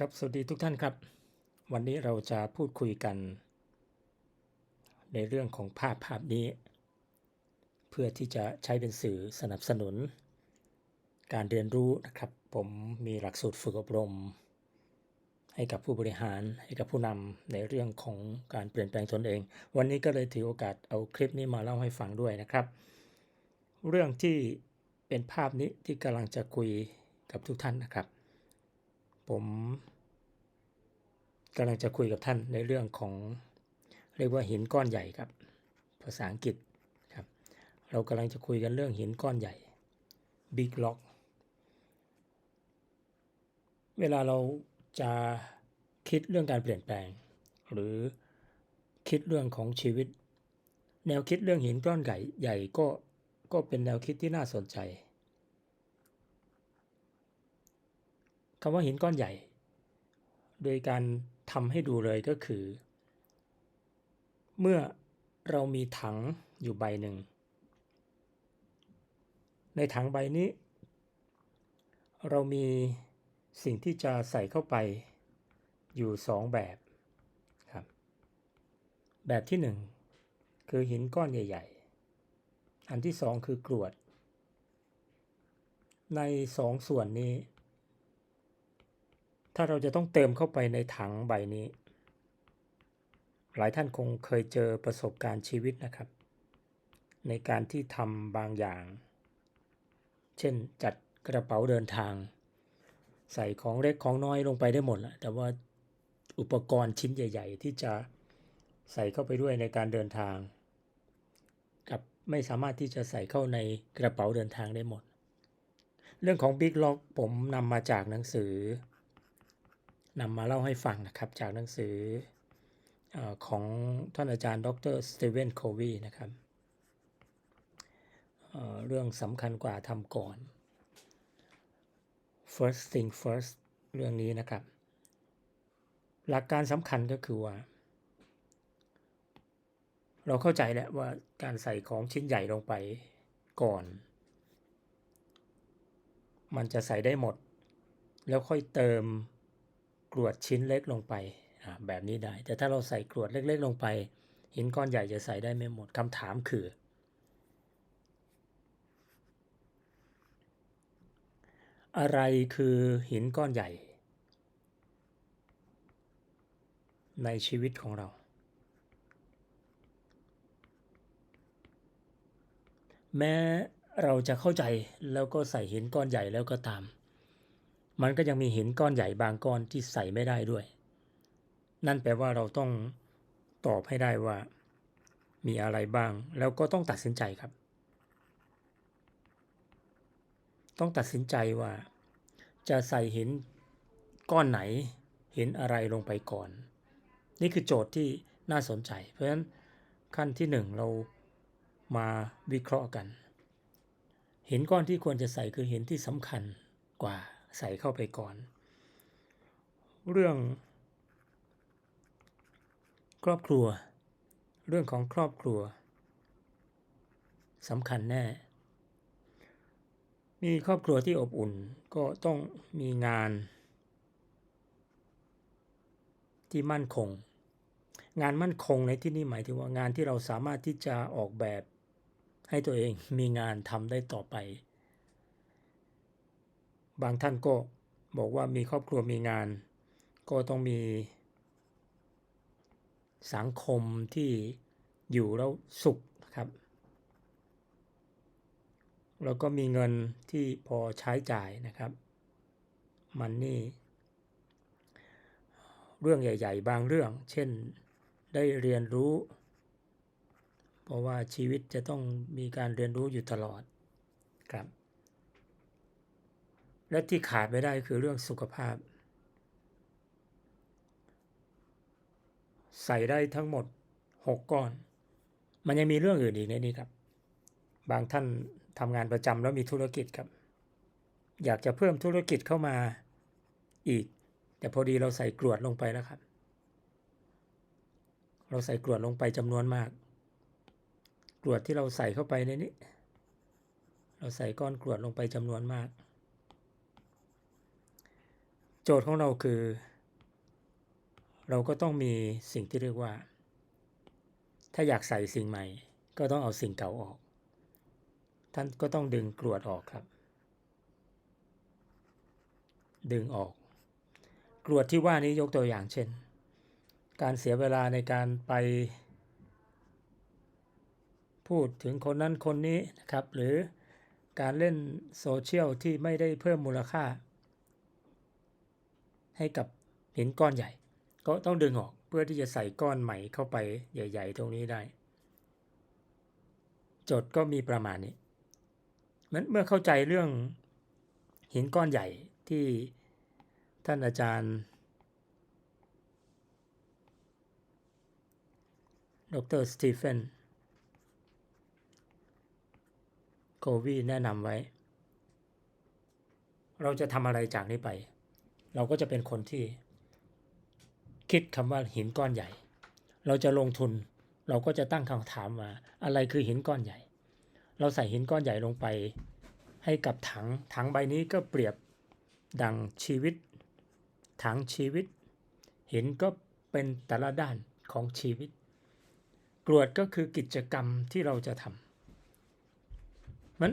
ครับ สวัสดีทุกท่านครับ วันนี้เราจะพูดคุยกัน ในเรื่องของภาพภาพนี้ เพื่อที่จะใช้เป็นสื่อสนับสนุน การเรียนรู้นะครับ ผมมีหลักสูตรฝึกอบรม ให้กับผู้บริหารให้กับผู้นำในเรื่องของการเปลี่ยนแปลงตนเอง วันนี้ก็เลยถือโอกาสเอาคลิปนี้มาเล่าให้ฟังด้วยนะครับ เรื่องที่เป็นภาพนี้ที่กำลังจะคุยกับทุกท่านนะครับ ผมกำลังจะคุยกับท่านในเรื่องของ เรียกว่าหินก้อนใหญ่ครับ ภาษาอังกฤษครับ เรากำลังจะคุยกันเรื่องหินก้อนใหญ่ Big Rock เวลาเราจะคิดเรื่องการเปลี่ยนแปลง หรือคิดเรื่องของชีวิต แนวคิดเรื่องหินก้อนใหญ่ใหญ่ก็ก็เป็นแนวคิดที่น่าสนใจำว่าหินก้อนใหญ่ โดยการทำให้ดูเลยก็คือ เมื่อเรามีถังอยู่ใบหนึ่ง ในถังใบนี้ เรามีสิ่งที่จะใส่เข้าไปอยู่สองแบบครับ แบบที่หนึ่งคือหินก้อนใหญ่ ๆ อันที่สองคือกรวด ในสองส่วนนี้ ถ้าเราจะต้องเติมเข้าไปในถังใบนี้ หลายท่านคงเคยเจอประสบการณ์ชีวิตนะครับ ในการที่ทำบางอย่าง เช่นจัดกระเป๋าเดินทาง ใส่ของเล็กของน้อยลงไปได้หมดแหละแต่ว่าอุปกรณ์ชิ้นใหญ่ ๆ ที่จะใส่เข้าไปด้วยในการเดินทางกับไม่สามารถที่จะใส่เข้าในกระเป๋าเดินทางได้หมด เรื่องของ Big Lock ผมนำมาจากหนังสือ นำมาเล่าให้ฟังนะครับ จากหนังสืออของท่านอาจารย์ ดรสตีเวนโควีนะครับเเรื่องสำคัญกว่าทำก่อน first thing first เรื่องนี้นะครับ หลักการสำคัญก็คือว่า เราเข้าใจแล้วว่าการใส่ของชิ้นใหญ่ลงไปก่อน มันจะใส่ได้หมด แล้วค่อยเติม กรวดชิ้นเล็กลงไปแบบนี้ได้ แต่ถ้าเราใส่กรวดเล็ก ๆ ลงไป หินก้อนใหญ่จะใส่ได้ไม่หมดคำถามคือ อะไรคือหินก้อนใหญ่ ในชีวิตของเรา แม้เราจะเข้าใจแล้วก็ใส่หินก้อนใหญ่แล้วก็ตาม มันก็ยังมีหินก้อนใหญ่บางก้อนที่ใส่ไม่ได้ด้วย นั่นแปลว่าเราต้องตอบให้ได้ว่า มีอะไรบ้าง แล้วก็ต้องตัดสินใจครับ ต้องตัดสินใจว่า จะใส่หินก้อนไหน หินอะไรลงไปก่อน นี่คือโจทย์ที่น่าสนใจ เพราะฉะนั้นขั้นที่หนึ่งเรามาวิเคราะห์กันหินก้อนที่ควรจะใส่คือหินที่สำคัญกว่า ใส่เข้าไปก่อน เรื่อง ครอบครัว เรื่องของครอบครัวสำคัญแน่ มีครอบครัวที่อบอุ่นก็ต้องมีงาน ที่มั่นคง งานมั่นคงในที่นี้หมายถึงว่างานที่เราสามารถที่จะออกแบบให้ตัวเองมีงานทำได้ต่อไป บางท่านก็บอกว่ามีครอบครัวมีงาน ก็ต้องมี สังคมที่อยู่แล้วสุขนะครับแล้วก็มีเงินที่พอใช้จ่ายนะครับ มันนี่ เรื่องใหญ่ ๆ บางเรื่อง เช่นได้เรียนรู้ เพราะว่าชีวิตจะต้องมีการเรียนรู้อยู่ตลอดครับ และที่ขาดไม่ได้คือเรื่องสุขภาพ ใส่ได้ทั้งหมด 6 ก้อน มันยังมีเรื่องอื่นอีกในนี้ครับ บางท่านทำงานประจำแล้วมีธุรกิจครับ อยากจะเพิ่มธุรกิจเข้ามาอีก แต่พอดีเราใส่กรวดลงไปแล้วครับ เราใส่กรวดลงไปจำนวนมาก กรวดที่เราใส่เข้าไปในนี้ เราใส่ก้อนกรวดลงไปจำนวนมาก โจทย์ของเราคือ เราก็ต้องมีสิ่งที่เรียกว่า ถ้าอยากใส่สิ่งใหม่ ก็ต้องเอาสิ่งเก่าออก ท่านก็ต้องดึงกรวดออกครับ ดึงออก กรวดที่ว่านี้ยกตัวอย่างเช่น การเสียเวลาในการไป พูดถึงคนนั้นคนนี้นะครับ หรือการเล่นโซเชียลที่ไม่ได้เพิ่มมูลค่า ให้กับหินก้อนใหญ่ ก็ต้องดึงออกเพื่อที่จะใส่ก้อนใหม่เข้าไปใหญ่ ๆ ตรงนี้ได้ โจทย์ก็มีประมาณนี้มันเมื่อเข้าใจเรื่องหินก้อนใหญ่ที่ท่านอาจารย์ ดรสตีเฟนโควีแนะนำไว้ เราจะทำอะไรจากนี้ไป เราก็จะเป็นคนที่คิดคำว่าหินก้อนใหญ่ เราจะลงทุนเราก็จะตั้งคำถามว่าอะไรคือหินก้อนใหญ่ เราใส่หินก้อนใหญ่ลงไป ให้กับถังถังใบนี้ก็เปรียบดังชีวิต ถังชีวิต หินก็เป็นแต่ละด้านของชีวิต กรวดก็คือกิจกรรมที่เราจะทำมัน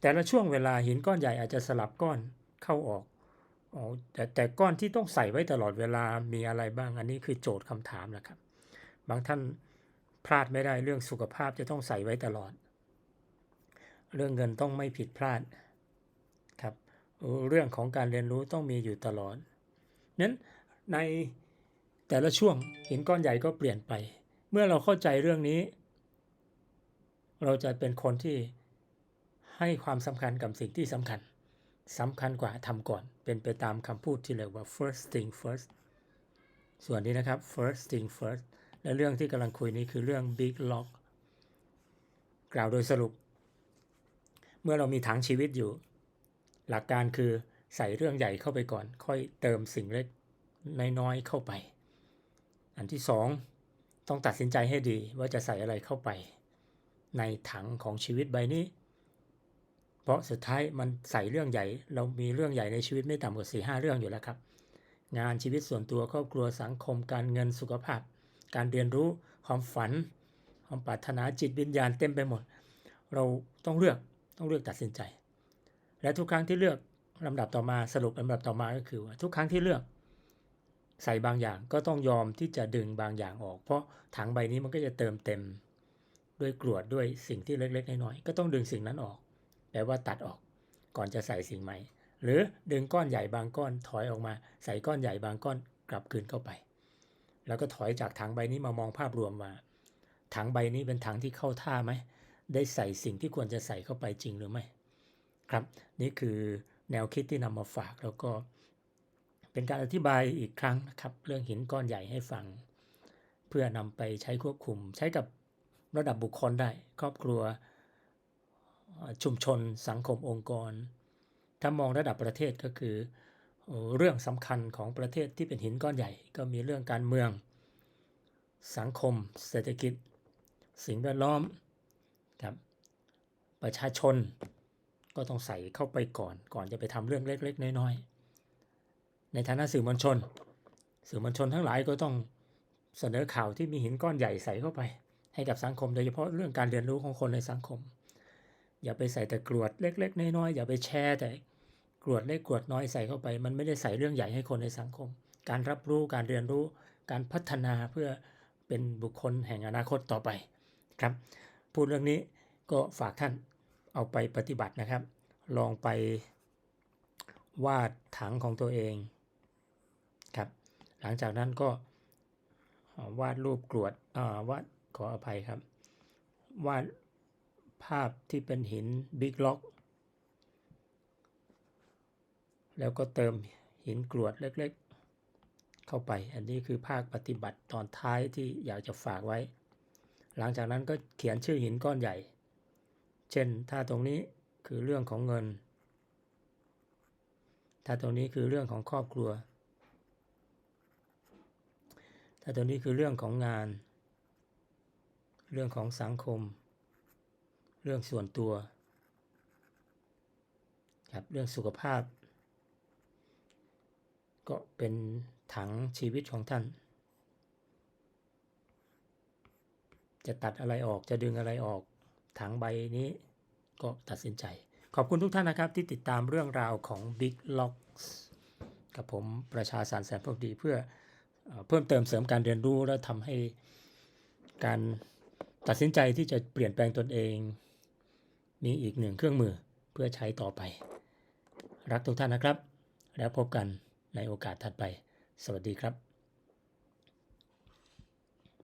แต่ละช่วงเวลาหินก้อนใหญ่อาจจะสลับก้อนเข้าออก อ๋อแต่แต่ก้อนที่ต้องใส่ไว้ตลอดเวลามีอะไรบ้าง อันนี้คือโจทย์คำถามนะครับ บางท่านพลาดไม่ได้เรื่องสุขภาพจะต้องใส่ไว้ตลอด เรื่องเงินต้องไม่ผิดพลาดครับ เรื่องของการเรียนรู้ต้องมีอยู่ตลอดนั้นในแต่ละช่วงหินก้อนใหญ่ก็เปลี่ยนไป เมื่อเราเข้าใจเรื่องนี้ เราจะเป็นคนที่ให้ความสำคัญกับสิ่งที่สำคัญ สำคัญกว่าทำก่อน เป็นไปตามคำพูดที่เรียกว่า first thing first ส่วนนี้นะครับ first thing first และเรื่องที่กำลังคุยนี้คือเรื่อง big lock กล่าวโดยสรุป เมื่อเรามีถังชีวิตอยู่ หลักการคือใส่เรื่องใหญ่เข้าไปก่อน ค่อยเติมสิ่งเล็กน้อยๆเข้าไป อันที่สองต้องตัดสินใจให้ดีว่าจะใส่อะไรเข้าไป ในถังของชีวิตใบนี้ ราะสุดท้ายมันใส่เรื่องใหญ่ เรามีเรื่องใหญ่ในชีวิตไม่ต่ำกว่า4ีหเรื่องอยู่แล้วครับ งานชีวิตส่วนตัวครอบครัวสังคมการเงินสุขภาพ การเรียนรู้ความฝัน ความปรารถนาจิตวิญญาณเต็มไปหมด เราต้องเลือกต้องเลือกตัดสินใจ และทุกครั้งที่เลือกลำดับต่อมาสรุปลำดับต่อมาก็คือว่าทุกครั้งที่เลือก ใส่บางอย่างก็ต้องยอมที่จะดึงบางอย่างออก เพราะถังใบนี้มันก็จะเติมเต็ม ด้วยกรวดด้วยสิ่งที่เล็กๆน้อยๆก็ต้องดึงสิ่งนั้นออก แปลว่าตัดออก ก่อนจะใส่สิ่งใหม่ หรือดึงก้อนใหญ่บางก้อนถอยออกมา ใส่ก้อนใหญ่บางก้อนกลับคืนเข้าไป แล้วก็ถอยจากถังใบนี้มามองภาพรวมว่า ถังใบนี้เป็นถังที่เข้าท่าไหม ได้ใส่สิ่งที่ควรจะใส่เข้าไปจริงหรือไม่ครับ นี่คือแนวคิดที่นำมาฝากแล้วก็ เป็นการอธิบายอีกครั้งนะครับ เรื่องหินก้อนใหญ่ให้ฟัง เพื่อนำไปใช้ควบคุม ใช้กับระดับบุคคลได้ ครอบครัว ชุมชนสังคมองค์กร ถ้ามองระดับประเทศก็คือ เรื่องสำคัญของประเทศที่เป็นหินก้อนใหญ่ ก็มีเรื่องการเมือง สังคม เศรษฐกิจ สิ่งแวดล้อมครับประชาชนก็ต้องใส่เข้าไปก่อน ก่อนจะไปทำเรื่องเล็ก ๆ น้อยๆในฐานะสื่อมวลชน สื่อมวลชนทั้งหลายก็ต้องเสนอข่าวที่มีหินก้อนใหญ่ใส่เข้าไป ให้กับสังคมโดยเฉพาะเรื่องการเรียนรู้ของคนในสังคม อย่าไปใส่แต่กรวดเล็ก ๆ น้อยๆอย่าไปแชร์แต่กรวดเล็กกรวดน้อยใส่เข้าไป มันไม่ได้ใส่เรื่องใหญ่ให้คนในสังคม การรับรู้การเรียนรู้ การพัฒนาเพื่อเป็นบุคคลแห่งอนาคตต่อไปครับ พูดเรื่องนี้ก็ฝากท่านเอาไปปฏิบัตินะครับ ลองไปวาดถังของตัวเองครับ หลังจากนั้นก็วาดรูปกรวดวาดขออภัยครับ วาด ภาพที่เป็นหินบิ๊กล็อก แล้วก็เติมหินกรวดเล็กๆ เข้าไป อันนี้คือภาคปฏิบัติตอนท้ายที่อยากจะฝากไว้ หลังจากนั้นก็เขียนชื่อหินก้อนใหญ่ เช่นถ้าตรงนี้คือเรื่องของเงิน ถ้าตรงนี้คือเรื่องของครอบครัว ถ้าตรงนี้คือเรื่องของงาน เรื่องของสังคม เรื่องส่วนตัวครับเรื่องสุขภาพ ก็เป็นถังชีวิตของท่าน จะตัดอะไรออกจะดึงอะไรออก ถังใบนี้ก็ตัดสินใจ ขอบคุณทุกท่านนะครับที่ติดตามเรื่องราวของ Big Locks กับผมประชาสารแสนพอดีเพื่อเพิ่มเติมเสริมการเรียนรู้และทำให้การตัดสินใจที่จะเปลี่ยนแปลงตนเอง มีอีกหนึ่งเครื่องมือเพื่อใช้ต่อไป รักทุกท่านนะครับ แล้วพบกันในโอกาสถัดไป สวัสดีครับ